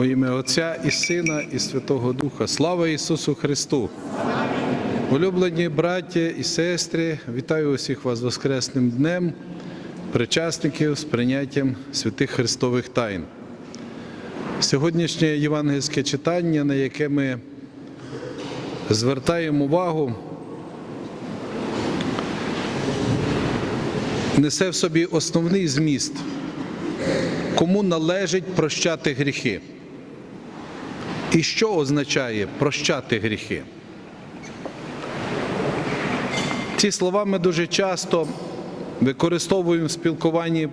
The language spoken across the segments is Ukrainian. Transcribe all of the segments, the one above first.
Во ім'я Отця і Сина, і Святого Духа. Слава Ісусу Христу! Улюблені браті і сестри, вітаю усіх вас Воскресним днем, причасників з прийняттям святих Христових тайн. Сьогоднішнє євангельське читання, на яке ми звертаємо увагу, несе в собі основний зміст, кому належить прощати гріхи. І що означає прощати гріхи? Ці слова ми дуже часто використовуємо в спілкуванні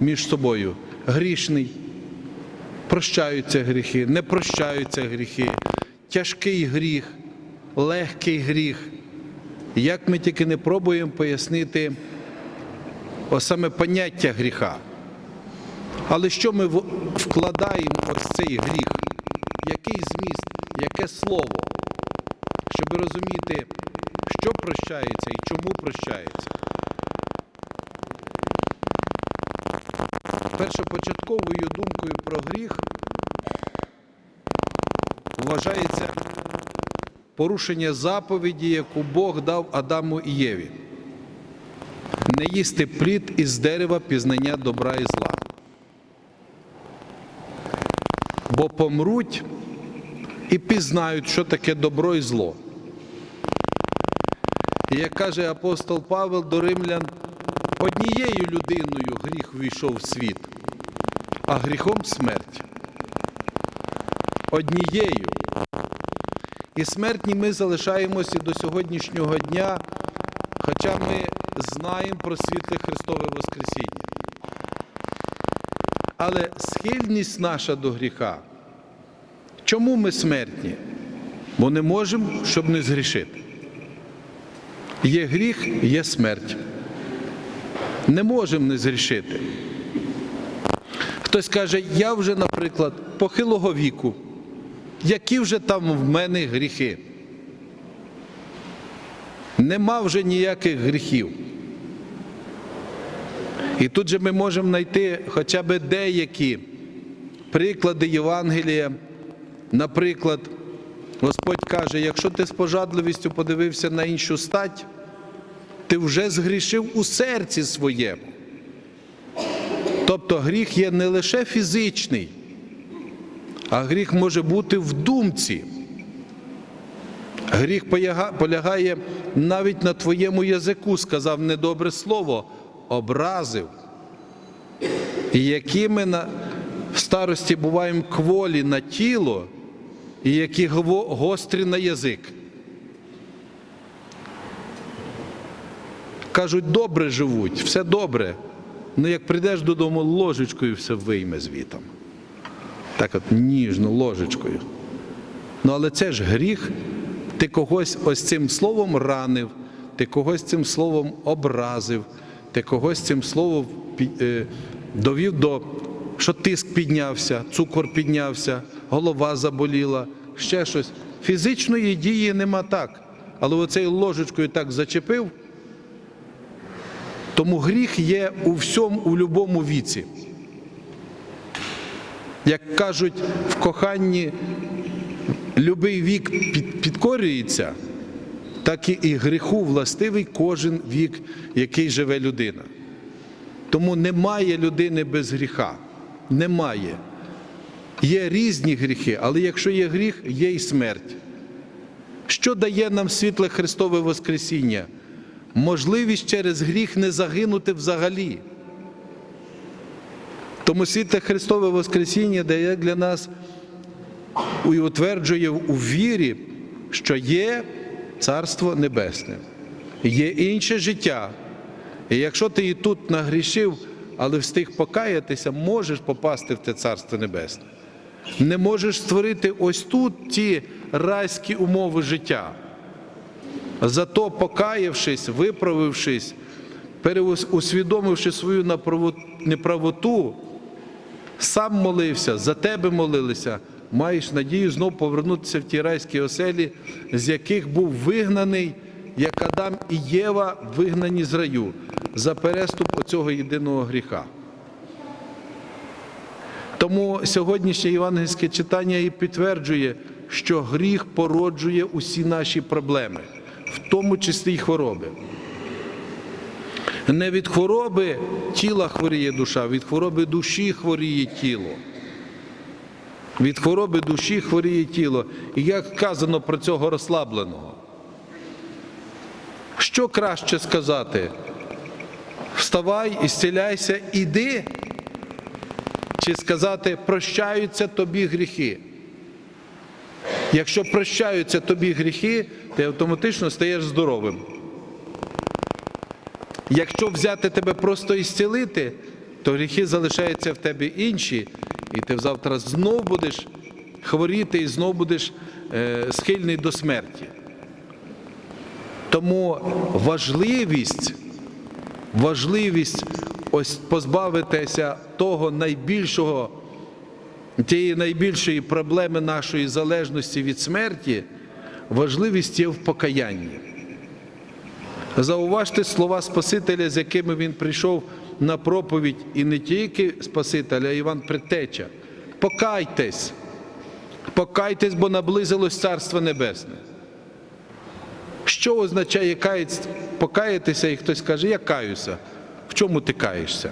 між собою. Грішний, прощаються гріхи, не прощаються гріхи, тяжкий гріх, легкий гріх. Як ми тільки не пробуємо пояснити саме поняття гріха. Але що ми вкладаємо ось цей гріх? Який зміст, яке слово, щоб розуміти, що прощається і чому прощається? Першопочатковою думкою про гріх вважається порушення заповіді, яку Бог дав Адаму і Єві. Не їсти плід із дерева пізнання добра і зла. Бо помруть і пізнають, що таке добро і зло. І як каже апостол Павел до римлян, однією людиною гріх війшов в світ, а гріхом смерть. Однією. І смертні ми залишаємося до сьогоднішнього дня, хоча ми знаємо про світле Христове Воскресіння. Але схильність наша до гріха. Чому ми смертні? Бо не можемо, щоб не згрішити. Є гріх, є смерть. Не можемо не згрішити. Хтось каже, я вже, наприклад, похилого віку. Які вже там в мене гріхи? Нема вже ніяких гріхів. І тут же ми можемо знайти хоча б деякі приклади Євангелія. Наприклад, Господь каже, якщо ти з пожадливістю подивився на іншу стать, ти вже згрішив у серці своєму. Тобто гріх є не лише фізичний, а гріх може бути в думці. Гріх полягає навіть на твоєму язику, сказав недобре слово, образив. І які ми на в старості буваємо кволі на тіло, і які гострі на язик. Кажуть, добре живуть, все добре. Ну як прийдеш додому ложечкою, все вийме звітом. Так от ніжно, ложечкою. Ну але це ж гріх. Ти когось ось цим словом ранив, ти когось цим словом образив, ти когось цим словом е, довів до, що тиск піднявся, цукор піднявся, голова заболіла, ще щось. Фізичної дії нема так. Але оцею ложечкою так зачепив. Тому гріх є у всьому, у будь-якому віці. Як кажуть, в коханні любий вік підкорюється, так і- і гріху властивий кожен вік, який живе людина. Тому немає людини без гріха. Немає. Є різні гріхи, але якщо є гріх, є і смерть. Що дає нам світле Христове Воскресіння? Можливість через гріх не загинути взагалі. Тому світле Христове Воскресіння дає для нас і утверджує у вірі, що є Царство Небесне, є інше життя. І якщо ти і тут нагрішив, але встиг покаятися, можеш попасти в те Царство Небесне. Не можеш створити ось тут ті райські умови життя. Зато покаявшись, виправившись, переусвідомивши свою неправоту, сам молився, за тебе молилися, маєш надію знов повернутися в ті райські оселі, з яких був вигнаний, як Адам і Єва вигнані з раю за переступ оцього єдиного гріха. Тому сьогоднішнє євангельське читання і підтверджує, що гріх породжує усі наші проблеми, в тому числі й хвороби. Не від хвороби тіла хворіє душа, від хвороби душі хворіє тіло. Від хвороби душі хворіє тіло. І як казано про цього розслабленого. Що краще сказати? Вставай, ісціляйся, іди. Чи сказати, прощаються тобі гріхи. Якщо прощаються тобі гріхи, ти автоматично стаєш здоровим. Якщо взяти тебе просто і зцілити, то гріхи залишаються в тебе інші, і ти завтра знов будеш хворіти і знов будеш е, схильний до смерті. Тому важливість, важливість ось позбавитися того найбільшого, тієї найбільшої проблеми нашої залежності від смерті, важливість є в покаянні. Зауважте слова Спасителя, з якими він прийшов на проповідь, і не тільки Спасителя, а Іван Предтеча. Покайтесь, покайтесь, бо наблизилось Царство Небесне. Що означає каєць, покаятися, і хтось каже, я каюся. В чому ти каєшся?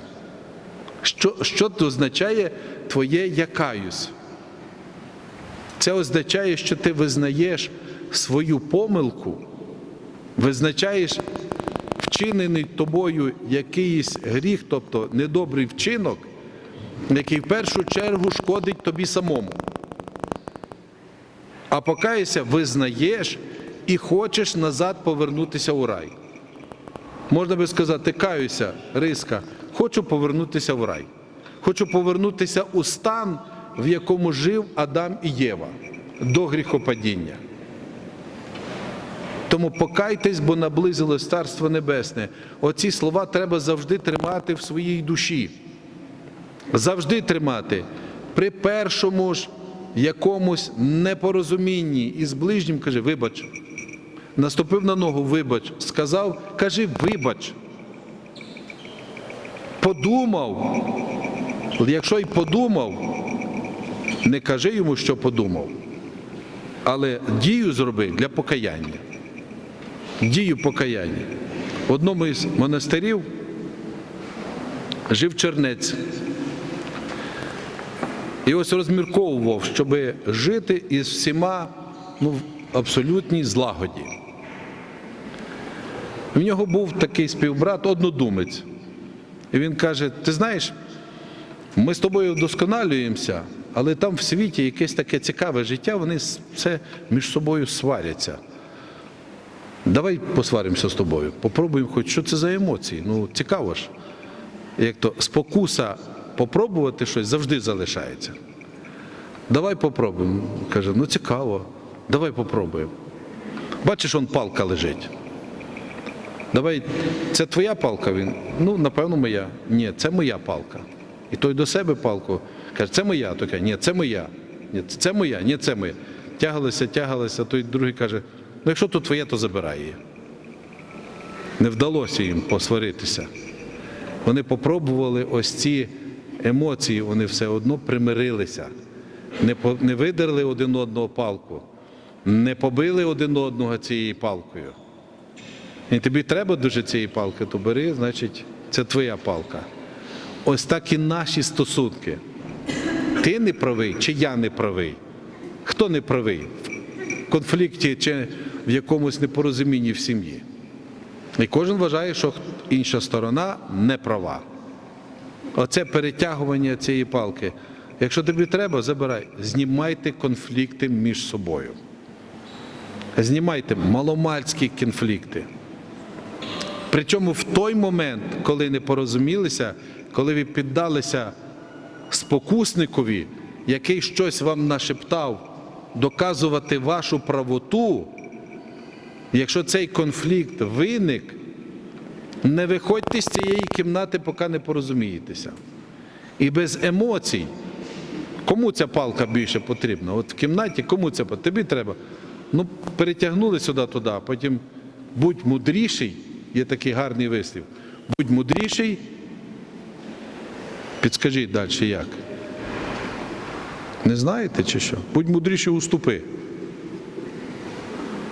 Що, що це означає твоє я каюсь? Це означає, що ти визнаєш свою помилку, визначаєш вчинений тобою якийсь гріх, тобто недобрий вчинок, який в першу чергу шкодить тобі самому. А покаєшся, визнаєш і хочеш назад повернутися у рай. Можна би сказати, каюся, риска, хочу повернутися в рай. Хочу повернутися у стан, в якому жив Адам і Єва до гріхопадіння. Тому покайтесь, бо наблизилось Царство Небесне. Оці слова треба завжди тримати в своїй душі. Завжди тримати. При першому ж якомусь непорозумінні із ближнім каже, вибач. Наступив на ногу, вибач. Сказав, кажи, вибач. Подумав. Якщо й подумав, не кажи йому, що подумав, але дію зроби для покаяння. Дію покаяння. В одному із монастирів жив чернець. І ось розмірковував, щоб жити із всіма ну, в абсолютній злагоді. В нього був такий співбрат, однодумець. І він каже: ти знаєш, ми з тобою вдосконалюємося, але там в світі якесь таке цікаве життя, вони все між собою сваряться. Давай посваримося з тобою, попробуємо, хоч що це за емоції. Ну, цікаво ж. Як то спокуса попробувати щось завжди залишається. Давай попробуємо. Каже, ну цікаво, давай попробуємо. Бачиш, он палка лежить. Давай, це твоя палка? Він. Ну, напевно, моя. Ні, це моя палка. І той до себе палку каже, це моя. Той каже, ні, це моя. Ні, це моя, ні, це моя. Тягалися, тягалися, той другий каже, ну якщо то твоє, то забирай її. Не вдалося їм посваритися. Вони попробували ось ці емоції, вони все одно примирилися, не, не видерли один одного палку, не побили один одного цією палкою. І тобі треба дуже цієї палки, то бери, значить, це твоя палка. Ось так і наші стосунки. Ти не правий, чи я не правий? Хто не правий? В конфлікті чи в якомусь непорозумінні в сім'ї. І кожен вважає, що інша сторона не права. Оце перетягування цієї палки. Якщо тобі треба, забирай. Знімайте конфлікти між собою. Знімайте маломальські конфлікти. Причому в той момент, коли не порозумілися, коли ви піддалися спокусникові, який щось вам нашептав, доказувати вашу правоту, якщо цей конфлікт виник, не виходьте з цієї кімнати, поки не порозумієтеся. І без емоцій. Кому ця палка більше потрібна? От в кімнаті кому це потрібно? Тобі треба. Ну, перетягнули сюди туди, а потім будь мудріший, є такий гарний вислів. Будь мудріший, підскажіть далі як. Не знаєте чи що? Будь мудріші уступи.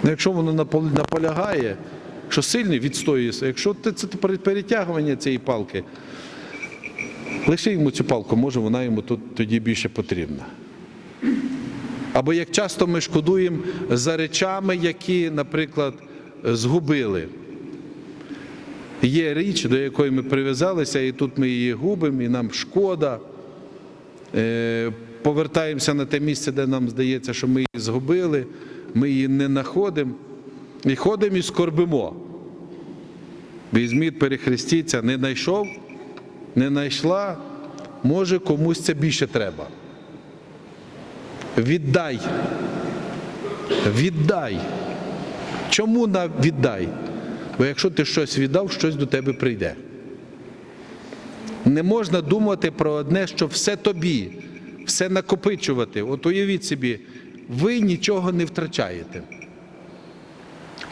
Ну, якщо воно наполягає, що сильний відстоюється, якщо це, перетягування цієї палки, лиши йому цю палку, може вона йому тут тоді більше потрібна. Або як часто ми шкодуємо за речами, які, наприклад, згубили. Є річ, до якої ми прив'язалися, і тут ми її губимо, і нам шкода. Е, Повертаємося на те місце, де нам здається, що ми її згубили, ми її не знаходимо. І ходимо і скорбимо. Візьміть, перехрестіться, не знайшов, не знайшла, може комусь це більше треба. Віддай. Віддай. Чому на віддай? Бо якщо ти щось віддав, щось до тебе прийде. Не можна думати про одне, що все тобі, все накопичувати. От уявіть собі, ви нічого не втрачаєте.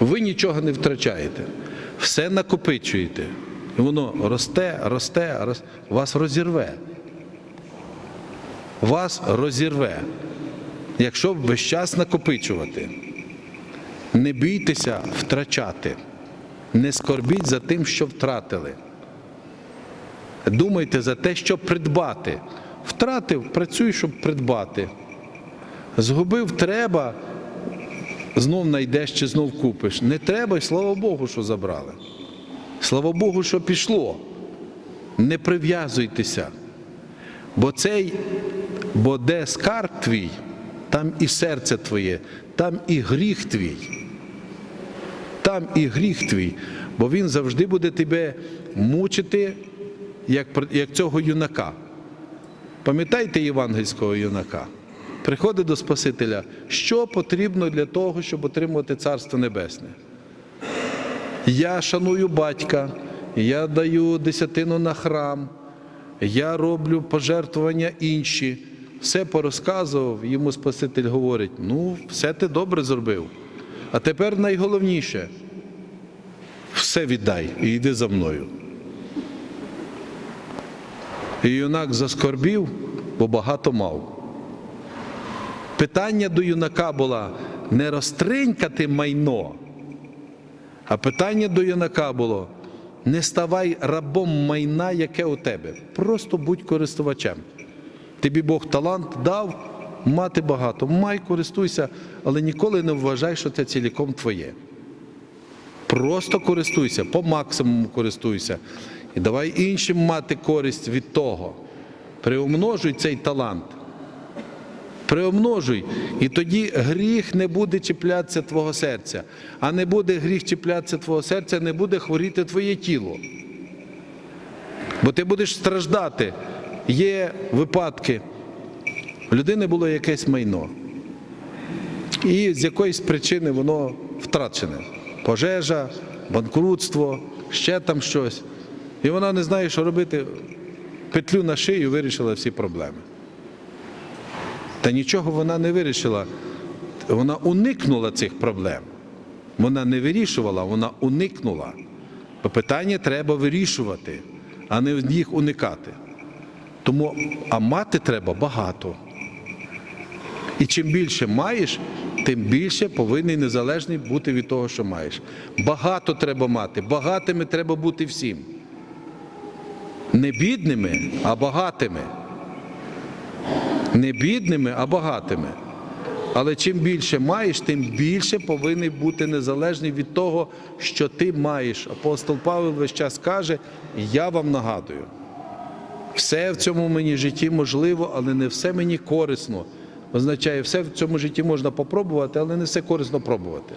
Ви нічого не втрачаєте. Все накопичуєте. І воно росте, росте, росте, вас розірве. Вас розірве. Якщо весь час накопичувати, не бійтеся втрачати, не скорбіть за тим, що втратили. Думайте за те, щоб придбати. Втратив, працюй, щоб придбати. Згубив треба, знов знайдеш чи знов купиш. Не треба, і слава Богу, що забрали. Слава Богу, що пішло. Не прив'язуйтеся. Бо цей, бо де скарб твій, там і серце твоє, там і гріх твій. Там і гріх твій, бо він завжди буде тебе мучити, як, як цього юнака. Пам'ятаєте євангельського юнака? Приходить до Спасителя, що потрібно для того, щоб отримувати Царство Небесне. Я шаную батька, я даю десятину на храм, я роблю пожертвування інші. Все порозказував, йому Спаситель говорить: ну, все ти добре зробив. А тепер найголовніше все віддай і йди за мною. І юнак заскорбів, бо багато мав. Питання до юнака було не розтринькати майно, а питання до юнака було: не ставай рабом майна, яке у тебе. Просто будь користувачем. Тобі Бог талант дав мати багато. Май користуйся, але ніколи не вважай, що це ціліком твоє. Просто користуйся, по максимуму користуйся. І давай іншим мати користь від того. Приумножуй цей талант. Приумножуй. І тоді гріх не буде чіплятися твого серця. А не буде гріх чіплятися твого серця, не буде хворіти твоє тіло. Бо ти будеш страждати. Є випадки. У людини було якесь майно. І з якоїсь причини воно втрачене. Пожежа, банкрутство, ще там щось. І вона не знає, що робити. Петлю на шию вирішила всі проблеми. Та нічого вона не вирішила. Вона уникнула цих проблем. Вона не вирішувала, вона уникнула. Бо питання треба вирішувати, а не їх уникати. Тому, а мати треба багато. І чим більше маєш, тим більше повинен незалежний бути від того, що маєш. Багато треба мати, багатими треба бути всім. Не бідними, а багатими. Не бідними, а багатими. Але чим більше маєш, тим більше повинен бути незалежний від того, що ти маєш. Апостол Павел весь час каже: я вам нагадую. Все в цьому мені житті можливо, але не все мені корисно. Означає, все в цьому житті можна попробувати, але не все корисно пробувати.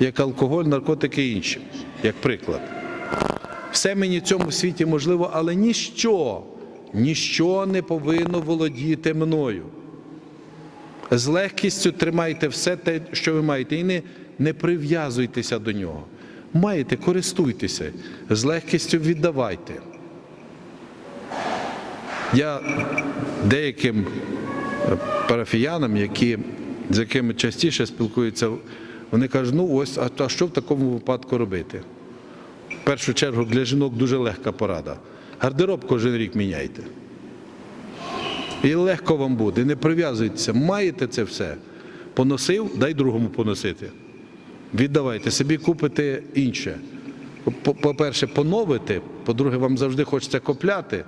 Як алкоголь, наркотики і інші, як приклад. Все мені в цьому світі можливо, але ніщо, ніщо не повинно володіти мною. З легкістю тримайте все те, що ви маєте, і не, не прив'язуйтеся до нього. Маєте, користуйтеся, з легкістю віддавайте. Я деяким парафіянам, які, з якими частіше спілкуються, вони кажуть, ну ось, а, що в такому випадку робити? В першу чергу для жінок дуже легка порада. Гардероб кожен рік міняйте. І легко вам буде. Не прив'язуйтеся. Маєте це все. Поносив, дай другому поносити. Віддавайте собі, купите інше. По- По-перше, поновите, по-друге, вам завжди хочеться копляти.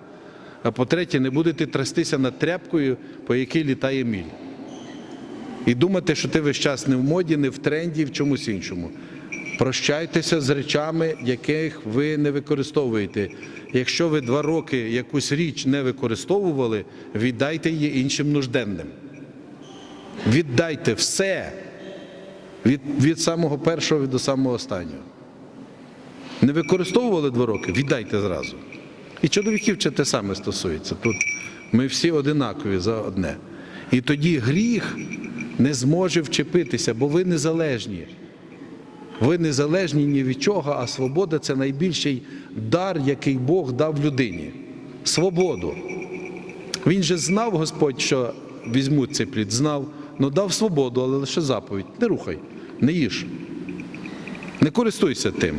А по-третє, не будете трястися над тряпкою, по якій літає міль. І думати, що ти весь час не в моді, не в тренді, в чомусь іншому. Прощайтеся з речами, яких ви не використовуєте. Якщо ви два роки якусь річ не використовували, віддайте її іншим нужденним. Віддайте все від, від самого першого до самого останнього. Не використовували два роки, віддайте зразу. І чоловіків це те саме стосується. Тут ми всі одинакові за одне. І тоді гріх не зможе вчепитися, бо ви незалежні. Ви незалежні ні від чого, а свобода це найбільший дар, який Бог дав людині. Свободу. Він же знав, Господь, що візьмуть цей плід, знав, ну дав свободу, але лише заповідь. Не рухай, не їж. Не користуйся тим.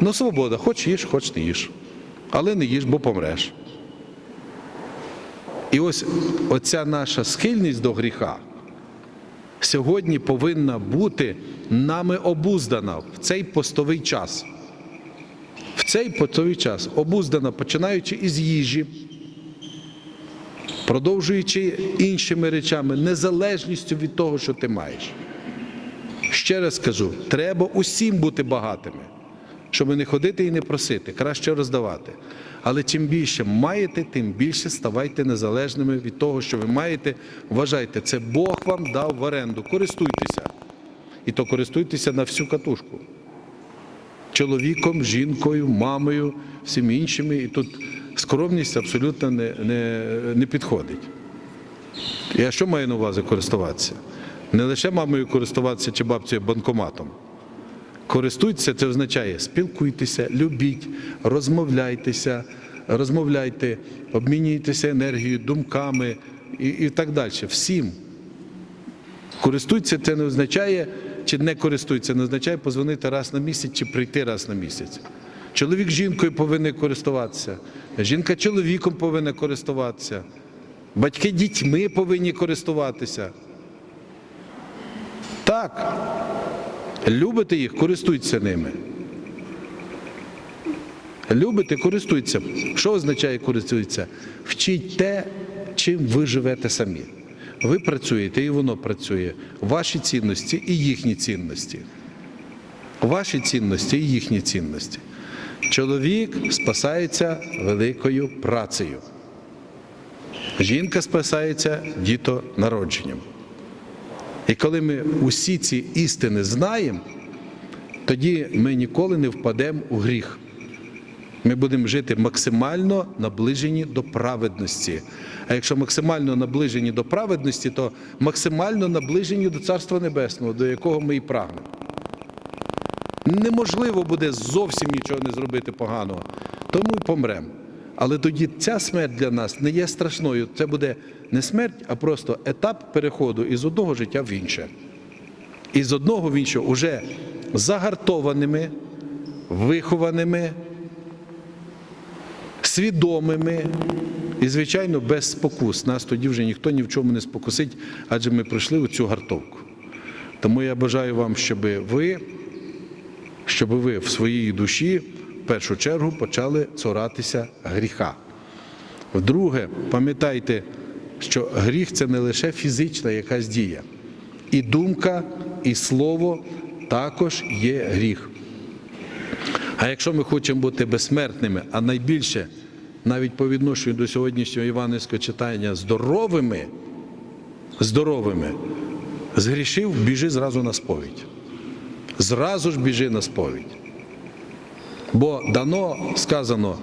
Ну, свобода, хоч їж, хоч не їж. Але не їж, бо помреш. І ось оця наша схильність до гріха сьогодні повинна бути нами обуздана в цей постовий час. В цей постовий час обуздана, починаючи із їжі, продовжуючи іншими речами, незалежністю від того, що ти маєш. Ще раз кажу, треба усім бути багатими, щоб не ходити і не просити, краще роздавати. Але чим більше маєте, тим більше ставайте незалежними від того, що ви маєте. Вважайте, це Бог вам дав в оренду. Користуйтеся. І то користуйтеся на всю катушку. Чоловіком, жінкою, мамою, всім іншими. І тут скромність абсолютно не, не, не підходить. Я що маю на увазі користуватися? Не лише мамою користуватися чи бабцею банкоматом. Користуйтеся, це означає спілкуйтеся, любіть, розмовляйтеся, розмовляйте, обмінюйтеся енергією, думками і, і так далі. Всім. Користуйтеся, це не означає, чи не користується, не означає позвонити раз на місяць чи прийти раз на місяць. Чоловік жінкою повинен користуватися, жінка чоловіком повинна користуватися, батьки дітьми повинні користуватися. Так, любите їх, користуйтеся ними. Любите, користуйтеся. Що означає користуйтеся? Вчіть те, чим ви живете самі. Ви працюєте і воно працює. Ваші цінності і їхні цінності. Ваші цінності і їхні цінності. Чоловік спасається великою працею. Жінка спасається дітонародженням. І коли ми усі ці істини знаємо, тоді ми ніколи не впадемо у гріх. Ми будемо жити максимально наближені до праведності. А якщо максимально наближені до праведності, то максимально наближені до Царства Небесного, до якого ми і прагнемо. Неможливо буде зовсім нічого не зробити поганого, тому і помремо. Але тоді ця смерть для нас не є страшною. Це буде не смерть, а просто етап переходу із одного життя в інше. Із одного в інше уже загартованими, вихованими, свідомими і, звичайно, без спокус. Нас тоді вже ніхто ні в чому не спокусить, адже ми пройшли у цю гартовку. Тому я бажаю вам, щоб ви, щоб ви в своїй душі в першу чергу почали цуратися гріха. Вдруге, пам'ятайте, що гріх це не лише фізична якась дія. І думка, і слово також є гріх. А якщо ми хочемо бути безсмертними, а найбільше навіть по відношенню до сьогоднішнього іванівського читання здоровими, здоровими, згрішив, біжи зразу на сповідь. Зразу ж біжи на сповідь. Бо дано сказано,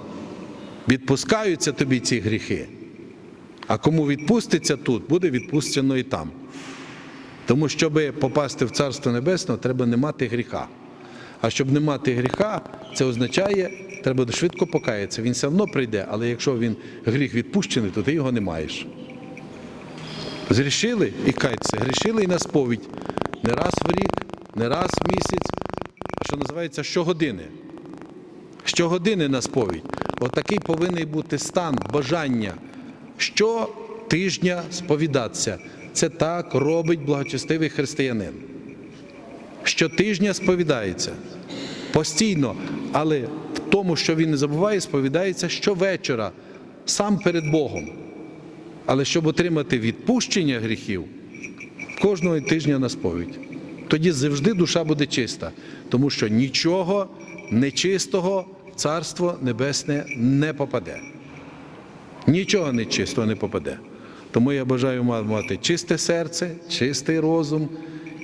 відпускаються тобі ці гріхи, а кому відпуститься тут, буде відпущено і там. Тому, щоб попасти в Царство Небесне, треба не мати гріха. А щоб не мати гріха, це означає, треба швидко покаятися. Він все одно прийде, але якщо він гріх відпущений, то ти його не маєш. Зрішили і кайтеся, грішили і на сповідь. Не раз в рік, не раз в місяць, що називається щогодини. Щогодини на сповідь. Отакий повинен бути стан, бажання. Що щотижня сповідатися. Це так робить благочестивий християнин. Щотижня сповідається постійно, але в тому, що він не забуває, сповідається щовечора, сам перед Богом. Але щоб отримати відпущення гріхів, кожного тижня на сповідь. Тоді завжди душа буде чиста, тому що нічого нечистого Царство Небесне не попаде. Нічого нечистого не попаде. Тому я бажаю мати чисте серце, чистий розум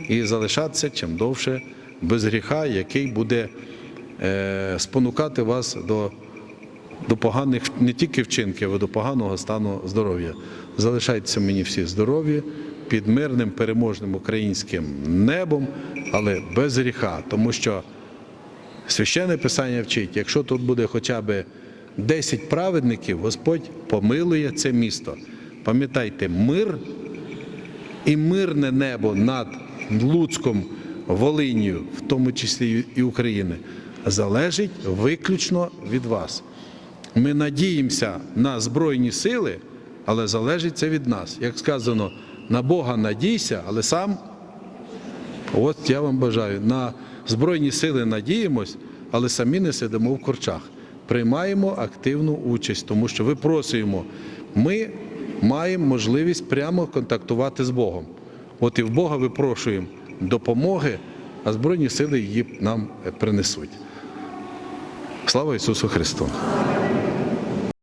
і залишатися чим довше без гріха, який буде е, спонукати вас до, до поганих не тільки вчинків, а до поганого стану здоров'я. Залишайтеся мені всі здорові, під мирним переможним українським небом, але без гріха, тому що Священне Писання вчить, якщо тут буде хоча б 10 праведників, Господь помилує це місто. Пам'ятайте, мир і мирне небо над Луцьком, Волинію, в тому числі і України, залежить виключно від вас. Ми надіємося на Збройні сили, але залежить це від нас. Як сказано, на Бога надійся, але сам От я вам бажаю. На Збройні сили надіємось, але самі не сидимо в корчах. Приймаємо активну участь, тому що випросуємо. Ми маємо можливість прямо контактувати з Богом. От і в Бога випрошуємо допомоги, а Збройні сили її нам принесуть. Слава Ісусу Христу!